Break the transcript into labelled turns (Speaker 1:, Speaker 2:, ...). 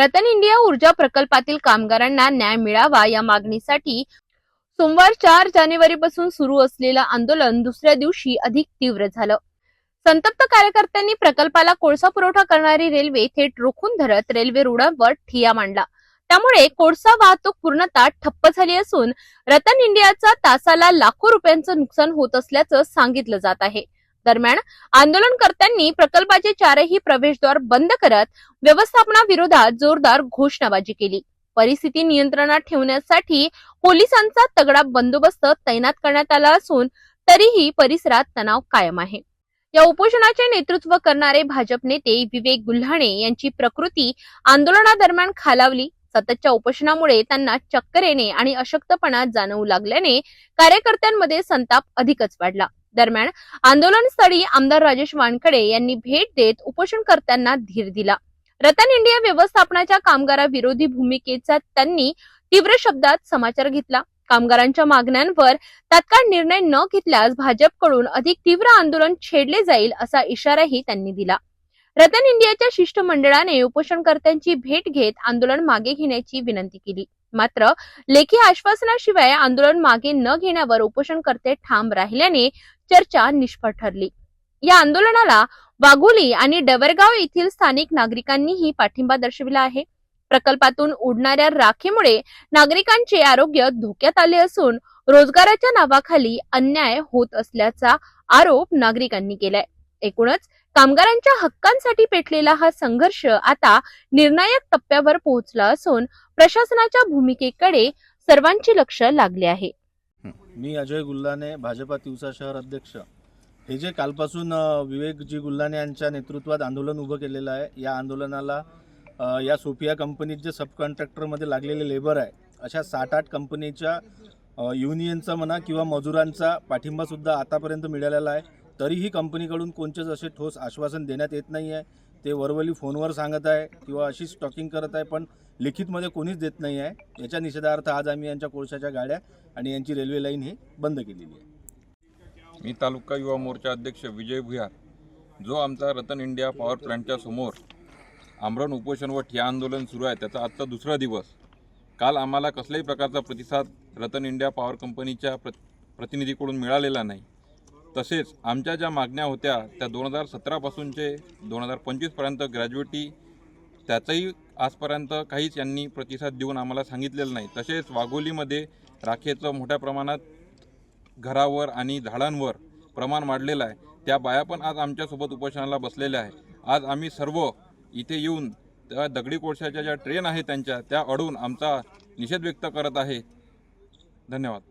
Speaker 1: Ratan India ऊर्जा प्रकल्पातील कामगारांना न्याय मिळावा या मागणीसाठी सोमवार चार जानेवारीपासून सुरू असलेलं आंदोलन दुसऱ्या दिवशी अधिक तीव्र झालं. संतप्त कार्यकर्त्यांनी प्रकल्पाला कोळसा पुरवठा करणारी रेल्वे थेट रोखून धरत रेल्वे रुळांवर ठिया मांडला. त्यामुळे कोळसा वाहतूक पूर्णतः ठप्प झाली असून रतन इंडियाचा तासाला लाखो रुपयांचं नुकसान होत असल्याचं सांगितलं जात आहे. दरम्यान आंदोलनकर्त्यांनी प्रकल्पाचे चारही प्रवेशद्वार बंद करत व्यवस्थापनाविरोधात जोरदार घोषणाबाजी केली. परिस्थिती नियंत्रणात ठेवण्यासाठी पोलिसांचा तगडा बंदोबस्त तैनात करण्यात आला असून तरीही परिसरात तणाव कायम आहे. या उपोषणाचे नेतृत्व करणारे भाजप नेते विवेक गुल्हाणे यांची प्रकृती आंदोलनादरम्यान खालावली सततच्या उपोषणामुळे त्यांना चक्कर येणे आणि अशक्तपणा जाणवू लागल्याने कार्यकर्त्यांमध्ये संताप अधिकच वाढला. दरम्यान आंदोलनस्थळी आमदार राजेश वानखडे यांनी भेट देत उपोषणकर्त्यांना धीर दिला. रतन इंडिया व्यवस्थापनाच्या कामगाराविरोधी भूमिकेचा त्यांनी तीव्र शब्दात समाचार घेतला. कामगारांच्या मागण्यांवर तात्काळ निर्णय न घेतल्यास भाजपकडून अधिक तीव्र आंदोलन छेडले जाईल असा इशाराही त्यांनी दिला. रतन इंडियाच्या शिष्टमंडळाने उपोषणकर्त्यांची भेट घेत आंदोलन मागे घेण्याची विनंती केली. मात्र लेखी आश्वासनाशिवाय आंदोलन मागे न घेण्यावर उपोषणकर्ते ठाम राहिल्याने चर्चा निष्फळ ठरली. या आंदोलनाला वाघोली आणि डवरगाव येथील स्थानिक नागरिकांनीही पाठिंबा दर्शविला आहे. प्रकल्पातून उडणाऱ्या राखेमुळे नागरिकांचे आरोग्य धोक्यात आले असून रोजगाराच्या नावाखाली अन्याय होत असल्याचा आरोप नागरिकांनी केलाय. एकूणच कामगारांच्या हक्कांसाठी पेटलेला हा संघर्ष आता निर्णायक टप्प्यावर पोहोचला असून प्रशासनाच्या भूमिकेकडे सर्वांचे लक्ष लागले आहे.
Speaker 2: मी अजय गुल्लाने भाजपा तिवसा शहर अध्यक्ष. हे जे कालपासून विवेकजी गुल्लाने यांच्या नेतृत्वात आंदोलन उभं केलेलं आहे या आंदोलनाला या सोफिया कंपनीत जे सब कॉन्ट्रॅक्टरमध्ये लागलेले लेबर आहे अशा सात आठ कंपनीच्या युनियनचा म्हणा किंवा मजुरांचा पाठिंबासुद्धा आतापर्यंत मिळालेला आहे. तरीही कंपनीकडून कोणतेच असे ठोस आश्वासन देण्यात येत नाही आहे ते वरवली फोनवर सांगत आहे किंवा अशी स्टॉकिंग करत आहे पण लिखितमध्ये कोणीच देत नाही आहे याच्या निषेधार्थ आज आम्ही यांच्या कोळशाच्या गाड्या आणि यांची रेल्वे लाईन ही बंद केलेली आहे.
Speaker 3: मी तालुका युवा मोर्चा अध्यक्ष विजय भुयार जो आमचा रतन इंडिया पॉवर प्लॅन्टच्या समोर आमरण उपोषण व ठिया आंदोलन सुरू आहे त्याचा आजचा दुसरा दिवस. काल आम्हाला कसल्याही प्रकारचा प्रतिसाद रतन इंडिया पॉवर कंपनीच्या प्र प्रतिनिधीकडून मिळालेला नाही. तसेच आमच्या ज्या मागण्या होत्या त्या दोन हजार सतरापासूनचे दोन हजार पंचवीसपर्यंत ग्रॅज्युएटी त्याचंही आजपर्यंत काहीच यांनी प्रतिसाद देऊन आम्हाला सांगितलेलं नाही. तसेच वाघोलीमध्ये राखेचं मोठ्या प्रमाणात घरावर आणि झाडांवर प्रमाण वाढलेलं आहे. त्या बाया पण आज आमच्यासोबत उपोषणाला बसलेल्या आहे आज आम्ही सर्व इथे येऊन त्या दगडी कोळशाच्या ज्या ट्रेन आहेत त्यांच्या त्या अडून आमचा निषेध व्यक्त करत आहे. धन्यवाद.